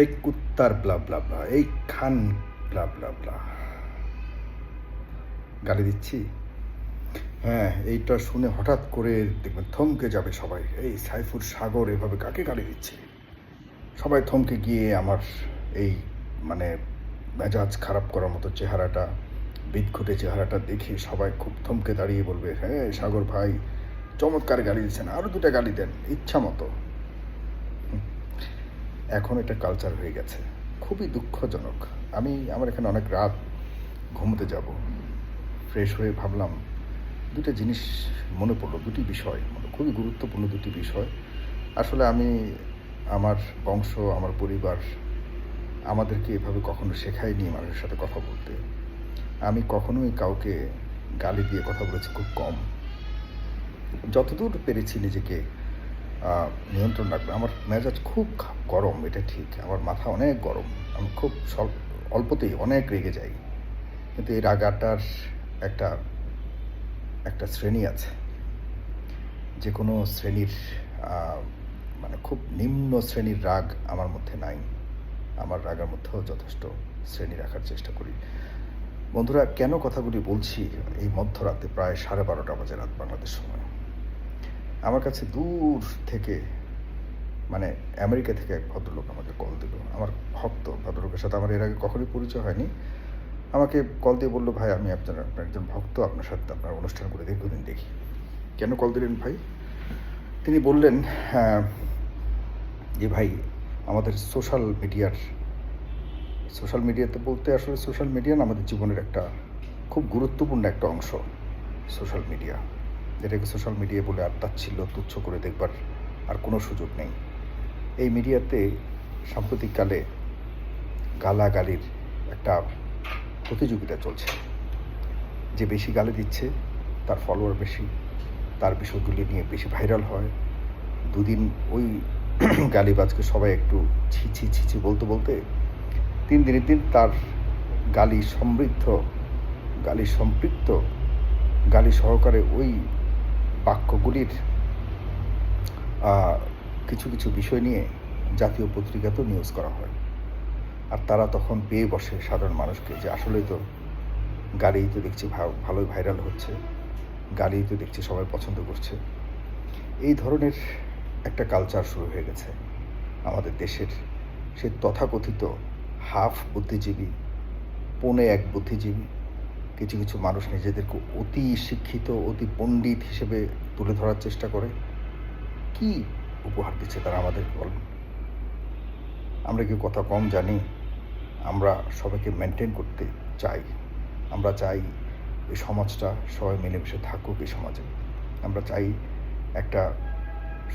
এই কুত্তার ব্লা ব্লা ব্লা এই খান ব্লা ব্লা ব্লা গালি দিচ্ছি? হ্যাঁ এইটা শুনে হঠাৎ করে দেখবেন থমকে যাবে সবাই। এই সাইফুর সাগর এভাবে কাকে গালি দিচ্ছে? সবাই থমকে গিয়ে আমার এই মানে মেজাজ খারাপ করার মতো চেহারাটা, বিদঘুটে চেহারাটা দেখে সবাই খুব থমকে দাঁড়িয়ে বলবে হ্যাঁ সাগর ভাই, চমৎকার গালি দিচ্ছেন আরও দুটা গালি দেন, ইচ্ছা মতো। এখন এটা কালচার হয়ে গেছে। খুবই দুঃখজনক। আমি, আমার এখানে অনেক রাত ঘুমোতে যাব। ফ্রেশ হয়ে ভাবলাম দুটো জিনিস মনে পড়ল, দুটি বিষয়। মানে খুবই গুরুত্বপূর্ণ দুটি বিষয়। আসলে আমি, আমার বংশ, আমার পরিবার আমাদেরকে এভাবে কখনো শেখায়নি মানুষের সাথে কথা বলতে। আমি কখনোই কাউকে গালি দিয়ে কথা বলেছি খুব কম। যতদূর পেরেছি নিজেকে নিয়ন্ত্রণ রাখবে। আমার মেজাজ খুব গরম, এটা ঠিক। আমার মাথা অনেক গরম। আমি খুব অল্পতেই অনেক রেগে যাই। কিন্তু এই রাগাটার একটা একটা শ্রেণি আছে। যে কোনো শ্রেণির মানে খুব নিম্ন শ্রেণির রাগ আমার মধ্যে নাই। আমার রাগের মধ্যেও যথেষ্ট শ্রেণি রাখার চেষ্টা করি। বন্ধুরা, কেন কথাগুলি বলছি? এই মধ্যরাতে প্রায় সাড়ে বারোটা বাজে রাত বাংলাদেশ সময়। আমার কাছে দূর থেকে মানে আমেরিকা থেকে এক ভদ্রলোক আমাকে কল দিল। আমার ভক্ত ভদ্রলোকের সাথে আমার এর আগে কখনোই পরিচয় হয়নি। আমাকে কল দিয়ে বলল ভাই আমি আপনার আপনার একজন ভক্ত আপনার সাথে আপনার অনুষ্ঠান করে দীর্ঘদিন দেখি। কেন কল দিলেন ভাই? তিনি বললেন হ্যাঁ, যে ভাই আমাদের সোশ্যাল মিডিয়ার সোশ্যাল মিডিয়াতে বলতে আসলে সোশ্যাল মিডিয়া আমাদের জীবনের একটা খুব গুরুত্বপূর্ণ একটা অংশ সোশ্যাল মিডিয়া যেটাকে সোশ্যাল মিডিয়া বলে আর তাচ্ছিল্য তুচ্ছ করে দেখবার আর কোনো সুযোগ নেই। এই মিডিয়াতে সাম্প্রতিককালে গালাগালির একটা প্রতিযোগিতা চলছে। যে বেশি গালি দিচ্ছে, তার ফলোয়ার বেশি, তার বিষয়গুলি নিয়ে বেশি ভাইরাল হয়। দুদিন ওই গালিবাজকে সবাই একটু ছি ছি ছি ছি বলতে বলতে তিন দিনের দিন তার গালি সমৃদ্ধ, গালি সম্পৃক্ত, গালি সহকারে ওই বাক্যগুলির কিছু কিছু বিষয় নিয়ে জাতীয় পত্রিকাতেও নিউজ করা হয়। আর তারা তখন পেয়ে বসে সাধারণ মানুষকে যে আসলেই তো গাড়িই তো দেখছি ভালোই ভাইরাল হচ্ছে, গাড়িই তো দেখছি সবাই পছন্দ করছে। এই ধরনের একটা কালচার শুরু হয়ে গেছে আমাদের দেশের। সে তথাকথিত হাফ বুদ্ধিজীবী, পৌনে এক বুদ্ধিজীবী, কিছু কিছু মানুষ নিজেদেরকে অতি শিক্ষিত, অতি পণ্ডিত হিসেবে তুলে ধরার চেষ্টা করে। কি উপহার দিচ্ছে তারা আমাদের বলেন? আমরা কি কথা কম জানি? আমরা সবাইকে মেনটেন করতে চাই। আমরা চাই এই সমাজটা সবাই মিলেমিশে থাকুক এই সমাজে। আমরা চাই একটা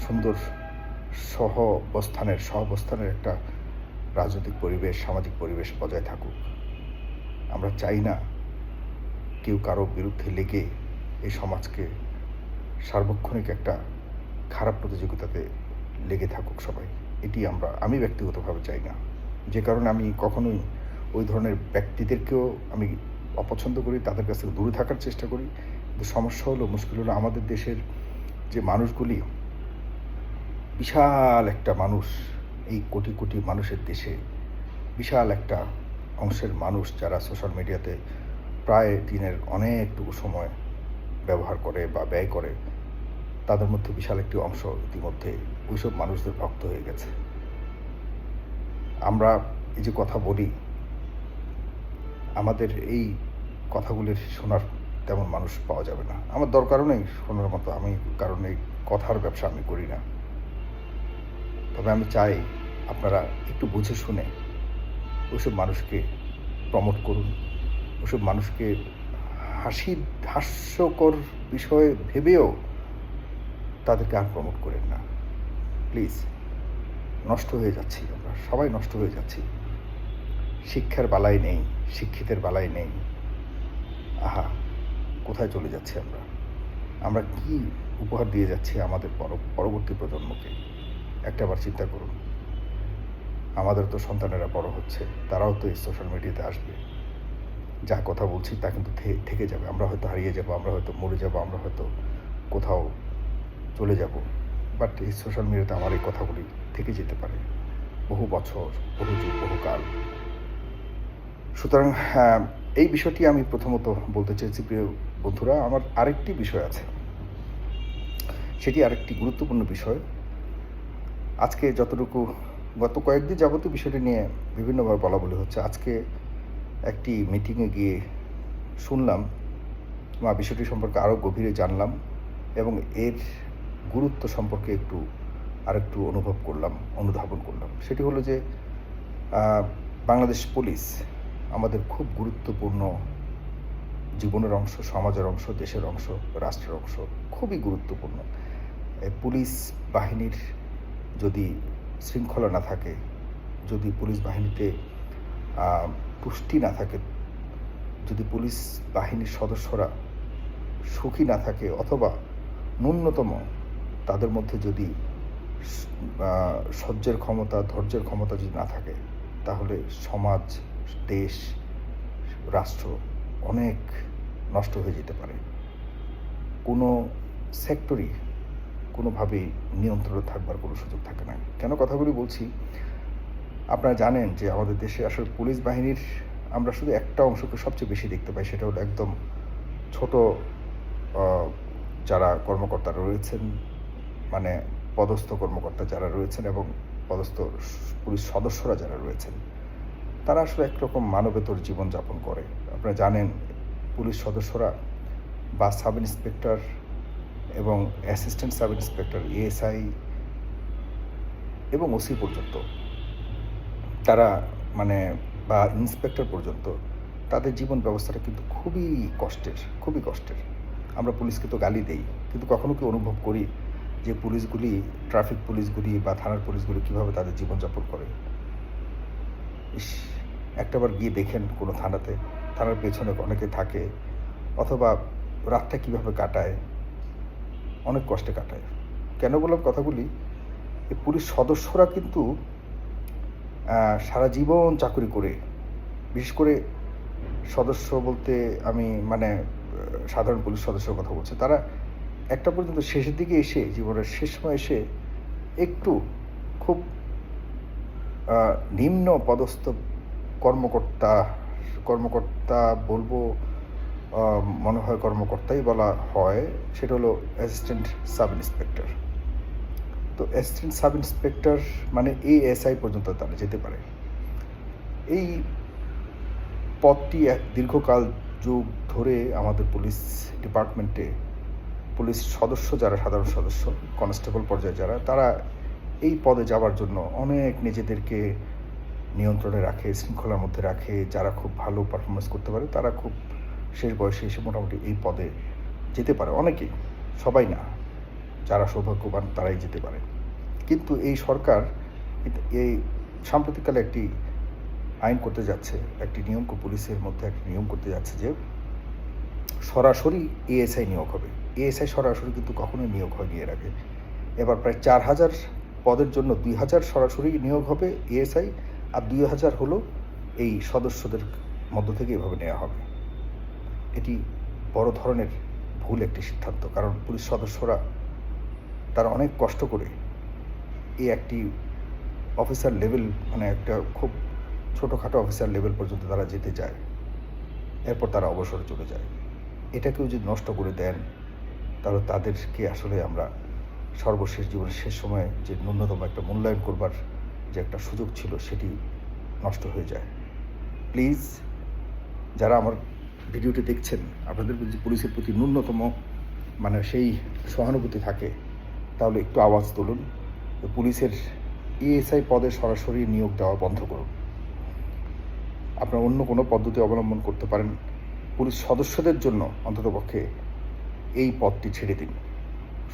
সুন্দর সহ অবস্থানের সহাবস্থানের একটা রাজনৈতিক পরিবেশ, সামাজিক পরিবেশ বজায় থাকুক। আমরা চাই না কেউ কারও বিরুদ্ধে লেগে এই সমাজকে সার্বক্ষণিক একটা খারাপ প্রতিযোগিতাতে লেগে থাকুক সবাই, এটি আমরা, আমি ব্যক্তিগতভাবে চাই না। যে কারণে আমি কখনোই ওই ধরনের ব্যক্তিদেরকেও আমি অপছন্দ করি, তাদের কাছ থেকে দূরে থাকার চেষ্টা করি। কিন্তু সমস্যা হলো, মুশকিল হলো আমাদের দেশের যে মানুষগুলি, বিশাল একটা মানুষ, এই কোটি কোটি মানুষের দেশে, বিশাল একটা অংশের মানুষ যারা সোশ্যাল মিডিয়াতে প্রায় দিনের অনেকটুকু সময় ব্যবহার করে বা ব্যয় করে, তাদের মধ্যে বিশাল একটি অংশ ইতিমধ্যে ওইসব মানুষদের ভক্ত হয়ে গেছে। আমরা এই যে কথা বলি, আমাদের এই কথাগুলির শোনার তেমন মানুষ পাওয়া যাবে না। আমার দরকারও নেই শোনার মতো, আমি কারণ এই কথার ব্যবসা আমি করি না। তবে আমি চাই আপনারা একটু বুঝে শুনে ওইসব মানুষকে প্রমোট করুন, ওইসব মানুষকে হাসি হাস্যকর বিষয় ভেবেও তাদেরকে আর প্রমোট করেন না। প্লিজ, নষ্ট হয়ে যাচ্ছি আমরা। সবাই নষ্ট হয়ে যাচ্ছি। শিক্ষার বালাই নেই, শিক্ষিতের বালাই নেই। আহা, কোথায় চলে যাচ্ছি আমরা? আমরা কি উপহার দিয়ে যাচ্ছি আমাদের পর- পরবর্তী প্রজন্মকে? একটাবার চিন্তা করুন। আমাদের তো সন্তানেরা বড় হচ্ছে, তারাও তো এই সোশ্যাল মিডিয়াতে আসবে। যা কথা বলছি তা কিন্তু থেকে যাবে। আমরা হয়তো হারিয়ে যাব আমরা হয়তো মরে যাব আমরা হয়তো কোথাও চলে যাব। বাট এই সোশ্যাল মিডিয়াতে আমার এই কথাগুলি থেকে যেতে পারে। বহু বছর বহু যুগ বহুকাল সুতরাং হ্যাঁ, এই বিষয়টি আমি প্রথমত বলতে চেয়েছি প্রিয় বন্ধুরা আমার আরেকটি বিষয় আছে। সেটি আরেকটি গুরুত্বপূর্ণ বিষয়। আজকে যতটুকু গত কয়েকদিন যাবতীয় বিষয়টি নিয়ে বিভিন্নভাবে বলা বলি হচ্ছে আজকে একটি মিটিংয়ে গিয়ে শুনলাম বা বিষয়টি সম্পর্কে আরও গভীরে জানলাম এবং এর গুরুত্ব সম্পর্কে একটু, আরেকটু অনুভব করলাম, অনুধাবন করলাম। সেটি হলো যে বাংলাদেশ পুলিশ আমাদের খুব গুরুত্বপূর্ণ জীবনের অংশ, সমাজের অংশ, দেশের অংশ, রাষ্ট্রের অংশ, খুবই গুরুত্বপূর্ণ। পুলিশ বাহিনীর যদি শৃঙ্খলা না থাকে, যদি পুলিশ বাহিনীতে পুষ্টি না থাকে, যদি পুলিশ বাহিনীর সদস্যরা সুখী না থাকে অথবা ন্যূনতম তাদের মধ্যে যদি সহ্যের ক্ষমতা, ধৈর্যের ক্ষমতা যদি না থাকে, তাহলে সমাজ, দেশ, রাষ্ট্র অনেক নষ্ট হয়ে যেতে পারে। কোনো সেক্টরই কোনোভাবেই নিয়ন্ত্রণে থাকবার কোনো সুযোগ থাকে না। কেন কথাগুলি বলছি? আপনারা জানেন যে আমাদের দেশে আসলে পুলিশ বাহিনীর, আমরা শুধু একটা অংশকে সবচেয়ে বেশি দেখতে পাই, সেটা হলো একদম ছোট যারা কর্মকর্তারা রয়েছেন মানে পদস্থ কর্মকর্তা যারা রয়েছেন এবং পদস্থ পুলিশ সদস্যরা যারা রয়েছেন, তারা আসলে একরকম মানবেতর জীবনযাপন করে। আপনারা জানেন, পুলিশ সদস্যরা বা সাব ইন্সপেক্টর এবং অ্যাসিস্ট্যান্ট সাব ইন্সপেক্টর এএসআই এবং ওসি পর্যন্ত তারা মানে বা ইন্সপেক্টর পর্যন্ত, তাদের জীবন ব্যবস্থাটা কিন্তু খুবই কষ্টের খুবই কষ্টের। আমরা পুলিশকে তো গালি দেই, কিন্তু কখনো কি অনুভব করি যে পুলিশগুলি ট্রাফিক পুলিশগুলি বা থানার পুলিশগুলি কীভাবে তাদের জীবনযাপন করে? ইস, একটাবার গিয়ে দেখেন কোনো থানাতে, থানার পেছনে অনেকে থাকে, অথবা রাতটা কীভাবে কাটায়, অনেক কষ্টে কাটায়। কেন বললাম কথাগুলি? এই পুলিশ সদস্যরা কিন্তু সারা জীবন চাকরি করে, বিশেষ করে সদস্য বলতে আমি মানে সাধারণ পুলিশ সদস্যের কথা বলছি। তারা একটা পর্যন্ত শেষের দিকে এসে, জীবনের শেষ সময় এসে একটু খুব নিম্ন পদস্থ কর্মকর্তা কর্মকর্তা বলব মনে হয় কর্মকর্তাই বলা হয়, সেটা হলো অ্যাসিস্ট্যান্ট সাব ইন্সপেক্টর তো অ্যাসিস্ট্যান্ট সাব ইন্সপেক্টর মানে এএসআই পর্যন্ত তারা যেতে পারে। এই পদটি এক দীর্ঘকাল যুগ ধরে আমাদের পুলিশ ডিপার্টমেন্টে পুলিশ সদস্য যারা, সাধারণ সদস্য, কনস্টেবল পর্যায়ে যারা, তারা এই পদে যাওয়ার জন্য অনেক নিজেদেরকে নিয়ন্ত্রণে রাখে, শৃঙ্খলার মধ্যে রাখে, যারা খুব ভালো পারফরমেন্স করতে পারে, তারা খুব শেষ বয়সে এসে মোটামুটি এই পদে যেতে পারে। অনেকেই, সবাই না। যারা সৌভাগ্যবান তারাই যেতে পারে। কিন্তু এই সরকার এই সাম্প্রতিককালে একটি আইন করতে যাচ্ছে, একটি নিয়ম পুলিশের মধ্যে একটি নিয়ম করতে যাচ্ছে যে সরাসরি এএসআই নিয়োগ হবে। এএসআই সরাসরি কিন্তু কখনোই নিয়োগ হয়নি এর আগে। এবার প্রায় চার হাজার পদের জন্য দুই হাজার সরাসরি নিয়োগ হবে এএসআই আর দুই হাজার হলো এই সদস্যদের মধ্য থেকে এভাবে নেওয়া হবে। এটি বড় ধরনের ভুল একটি সিদ্ধান্ত। কারণ পুলিশ সদস্যরা তারা অনেক কষ্ট করে এই একটি অফিসার লেভেল মানে একটা খুব ছোটোখাটো অফিসার লেভেল পর্যন্ত তারা যেতে চায়। এরপর তারা অবসরে চলে যায়। এটাকেও যদি নষ্ট করে দেন, তাহলে তাদেরকে আসলে আমরা সর্বশেষ জীবনের শেষ সময়ে যে ন্যূনতম একটা মূল্যায়ন করবার যে একটা সুযোগ ছিল, সেটি নষ্ট হয়ে যায়। প্লিজ যারা আমার ভিডিওটি দেখছেন, আপনাদের যদি পুলিশের প্রতি ন্যূনতম মানে সেই সহানুভূতি থাকে তাহলে একটু আওয়াজ তুলুন। পুলিশের ইএসআই পদে সরাসরি নিয়োগ দেওয়া বন্ধ করুন। আপনার অন্য কোনো পদ্ধতি অবলম্বন করতে পারেন। পুলিশ সদস্যদের জন্য অন্ততপক্ষে এই পদটি ছেড়ে দিন।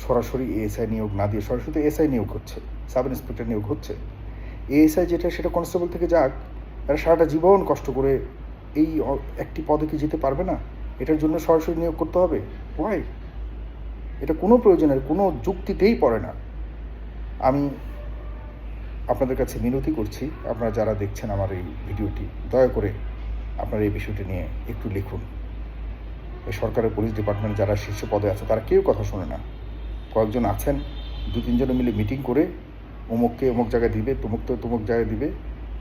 সরাসরি এএসআই নিয়োগ না দিয়ে সরাসরি এসআই নিয়োগ হচ্ছে, সাব ইন্সপেক্টর নিয়োগ হচ্ছে। এএসআই যেটা, সেটা কনস্টেবল থেকে যাক এরা সারাটা জীবন কষ্ট করে এই একটি পদে কি যেতে পারবে না? এটার জন্য সরাসরি নিয়োগ করতে হবে? ওয়াই এটা কোনো প্রয়োজনের, কোনো যুক্তিতেই পড়ে না। আমি আপনাদের কাছে মিনতি করছি, আপনারা যারা দেখছেন আমার এই ভিডিওটি, দয়া করে আপনারা এই বিষয়টি নিয়ে একটু লিখুন। এই সরকারের পুলিশ ডিপার্টমেন্ট যারা শীর্ষ পদে আছে, তারা কেউ কথা শোনে না। কয়েকজন আছেন দু তিনজন মিলে মিটিং করে অমুককে অমুক জায়গায় দিবে তমুক তো তমুক জায়গায় দিবে,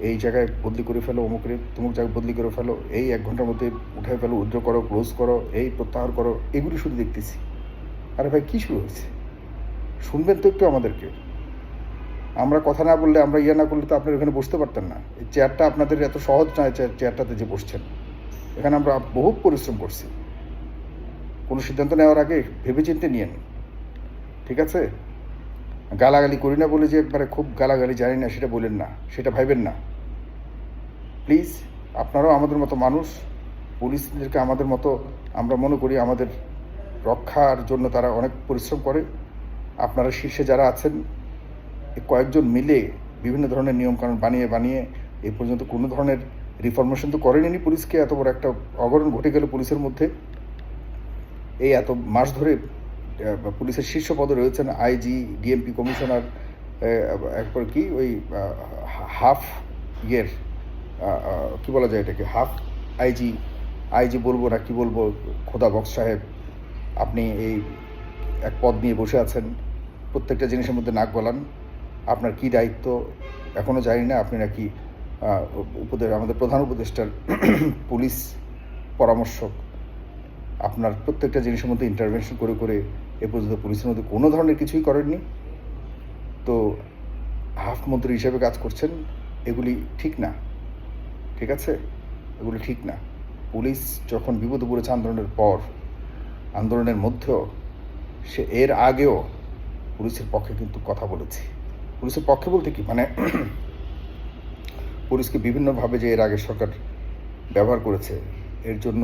এই জায়গায় বদলি করে ফেলো অমুকের তমুক জায়গায় বদলি করে ফেলো, এই এক ঘণ্টার মধ্যে উঠে ফেলো, উদ্র করো ক্লোজ করো, এই প্রত্যাহার করো, এগুলি শুধু দেখতেছি। আরে ভাই, কী শুরু হয়েছে? শুনবেন তো একটু আমাদেরকে। আমরা কথা না বললে, আমরা ইয়ে না করলে তো আপনারা এখানে বসতে পারতেন না। এই চেয়ারটা আপনাদের এত সহজ নয় চেয়ার- চেয়ারটাতে যে বসছেন। এখানে আমরা বহু পরিশ্রম করছি। কোনো সিদ্ধান্ত নেওয়ার আগে ভেবেচিন্তে নিয়েন ঠিক আছে? গালাগালি করি না বলে যে একবারে খুব গালাগালি জানি না, সেটা বলেন না, সেটা ভাইবেন না। প্লিজ, আপনারাও আমাদের মতো মানুষ, পুলিশদেরকে আমাদের মতো আমরা মনে করি আমাদের রক্ষার জন্য তারা অনেক পরিশ্রম করে। আপনারা শীর্ষে যারা আছেন কয়েকজন মিলে বিভিন্ন ধরনের নিয়মকানুন বানিয়ে বানিয়ে এই পর্যন্ত কোনো ধরনের রিফরমেশন তো করেনি পুলিশকে। এত বড় একটা অঘটন ঘটে গেল পুলিশের মধ্যে। এই এত মাস ধরে পুলিশের শীর্ষ পদে রয়েছেন আইজি, ডিএমপি কমিশনার একবার কি ওই হাফ ইয়ের কি বলা যায় এটাকে? হাফ আইজি আইজি বলব না কি বলব, খোদা বক্স সাহেব। আপনি এই এক পদ নিয়ে বসে আছেন, প্রত্যেকটা জিনিসের মধ্যে নাক গলান। আপনার কি দায়িত্ব? এখনও জানি না, আপনি নাকি উপদেশ আমাদের প্রধান উপদেষ্টার পুলিশ পরামর্শক। আপনার প্রত্যেকটা জিনিসের মধ্যে ইন্টারভেনশন করে করে এ পর্যন্ত পুলিশের মধ্যে কোনো ধরনের কিছুই করেননি। তো হাফ মন্ত্রী হিসেবে কাজ করছেন, এগুলি ঠিক না। ঠিক আছে? এগুলি ঠিক না। পুলিশ যখন বিপদে পড়েছে আন্দোলনের পর আন্দোলনের মধ্যেও সে এর আগেও পুলিশের পক্ষে কিন্তু কথা বলেছে। পুলিশের পক্ষে বলতে কি? মানে পুলিশকে বিভিন্নভাবে যে এর আগে সরকার ব্যবহার করেছে, এর জন্য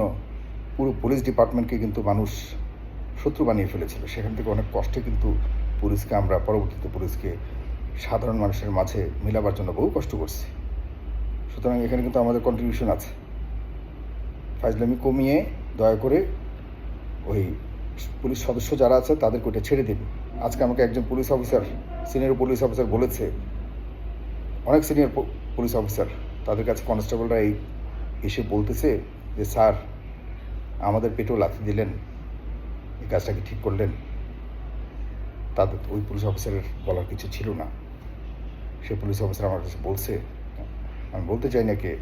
পুরো পুলিশ ডিপার্টমেন্টকে কিন্তু মানুষ শত্রু বানিয়ে ফেলেছিল। সেখান থেকে অনেক কষ্টে কিন্তু পুলিশকে আমরা পরবর্তীতে পুলিশকে সাধারণ মানুষের মাঝে মিলাবার জন্য বহু কষ্ট করছি। সুতরাং এখানে কিন্তু আমাদের কন্ট্রিবিউশন আছে। ফাজলামি কমিয়ে দয়া করে ওই পুলিশ সদস্য যারা আছে তাদেরকে ওটা ছেড়ে দিন আজকে আমাকে একজন police officer, senior police officer বলেছে, অনেক সিনিয়র পুলিশ অফিসার, তাদের কাছে কনস্টেবলরা এই, এসে বলতেছে যে, স্যার, আমাদের পেটেও লাথি দিলেন, এই কাজটাকে ঠিক করলেন? তাদের ওই পুলিশ অফিসারের বলার কিছু ছিল না। সে পুলিশ অফিসার আমার কাছে বলছে, আমি বলতে চাই না কে,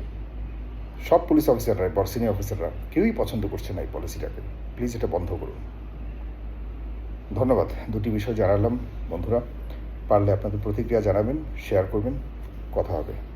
সব পুলিশ অফিসাররা বড় সিনিয়র অফিসাররা, কেউই পছন্দ করছে না এই পলিসিটাকে। প্লিজ এটা বন্ধ করুন। ধন্যবাদ। দুটি বিষয় জানালাম, বন্ধুরা। পারলে আপনাদের প্রতিক্রিয়া জানাবেন শেয়ার করবেন। কথা হবে।